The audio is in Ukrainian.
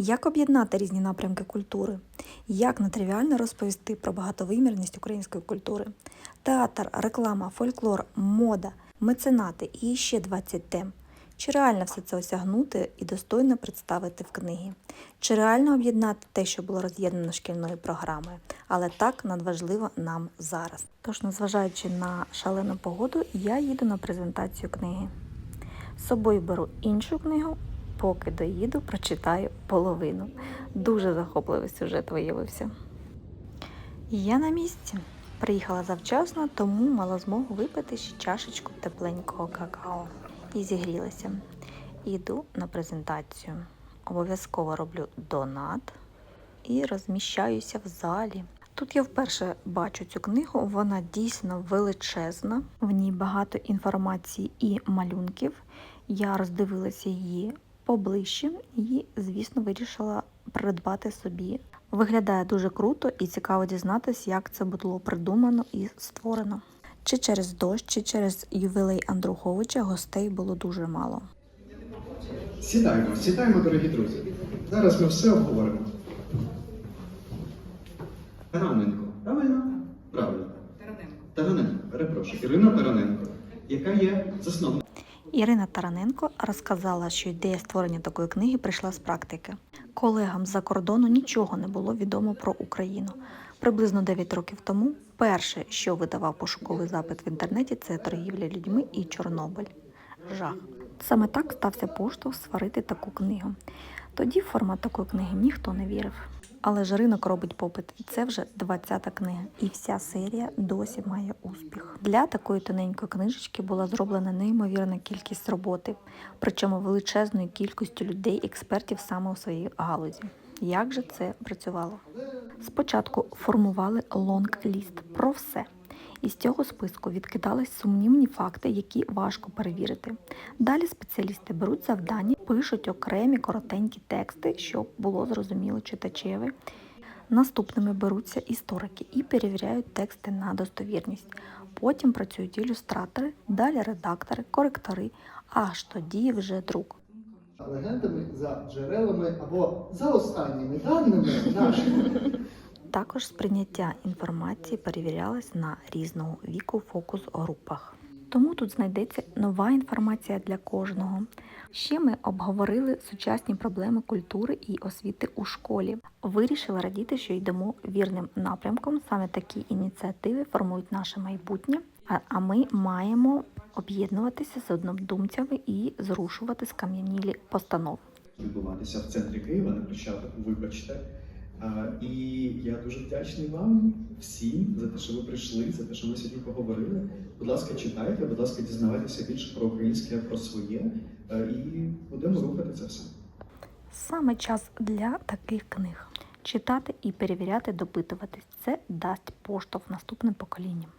Як об'єднати різні напрямки культури? Як нетривіально розповісти про багатовимірність української культури? Театр, реклама, фольклор, мода, меценати і ще 20 тем. Чи реально все це осягнути і достойно представити в книгі? Чи реально об'єднати те, що було роз'єднано шкільною програмою, але так надважливо нам зараз? Тож, незважаючи на шалену погоду, я їду на презентацію книги. З собою беру іншу книгу, поки доїду, прочитаю половину. Дуже захопливий сюжет виявився. Я на місці. Приїхала завчасно, тому мала змогу випити ще чашечку тепленького какао і зігрілася. Іду на презентацію. Обов'язково роблю донат і розміщаюся в залі. Тут я вперше бачу цю книгу, вона дійсно величезна. В ній багато інформації і малюнків. Я роздивилася її поближче і, звісно, вирішила придбати собі. Виглядає дуже круто і цікаво дізнатися, як це було придумано і створено. Чи через дощ, чи через ювілей Андруховича гостей було дуже мало. Сідаємо, сідаємо, дорогі друзі. Зараз ми все обговоримо. Тараненко. Правильно? Правильно. Тараненко. Тараненко, перепрошую. Ірина Тараненко, яка є засновником. Ірина Тараненко розказала, що ідея створення такої книги прийшла з практики. Колегам з-за кордону нічого не було відомо про Україну. Приблизно 9 років тому перше, що видавав пошуковий запит в інтернеті, це торгівля людьми і Чорнобиль. Жах. Саме так стався поштовх створити таку книгу. Тоді в формат такої книги ніхто не вірив. Але ж ринок робить попит, і це вже 20-та книга, і вся серія досі має успіх. Для такої тоненької книжечки була зроблена неймовірна кількість роботи, причому величезною кількістю людей, експертів саме у своїй галузі. Як же це працювало? Спочатку формували лонг-ліст про все. Із цього списку відкидались сумнівні факти, які важко перевірити. Далі спеціалісти беруть завдання, пишуть окремі коротенькі тексти, щоб було зрозуміло читачеві. Наступними беруться історики і перевіряють тексти на достовірність. Потім працюють ілюстратори, далі редактори, коректори, аж тоді вже друк. легендами за джерелами або за останніми даними нашими. Також сприйняття інформації перевірялось на різного віку фокус групах. Тому тут знайдеться нова інформація для кожного. Ще ми обговорили сучасні проблеми культури і освіти у школі. Вирішили радіти, що йдемо вірним напрямком. Саме такі ініціативи формують наше майбутнє. А- ми маємо об'єднуватися з однодумцями і зрушувати скам'янілі постанови. відбуватися в центрі Києва на Хрещатику, вибачте. І я дуже вдячний вам всім за те, що ви прийшли, за те, що ми сьогодні поговорили. Будь ласка, читайте, будь ласка, дізнавайтеся більше про українське, про своє, і будемо рухати це все. Саме час для таких книг. Читати і перевіряти, допитуватись. Це дасть поштовх наступним поколінням.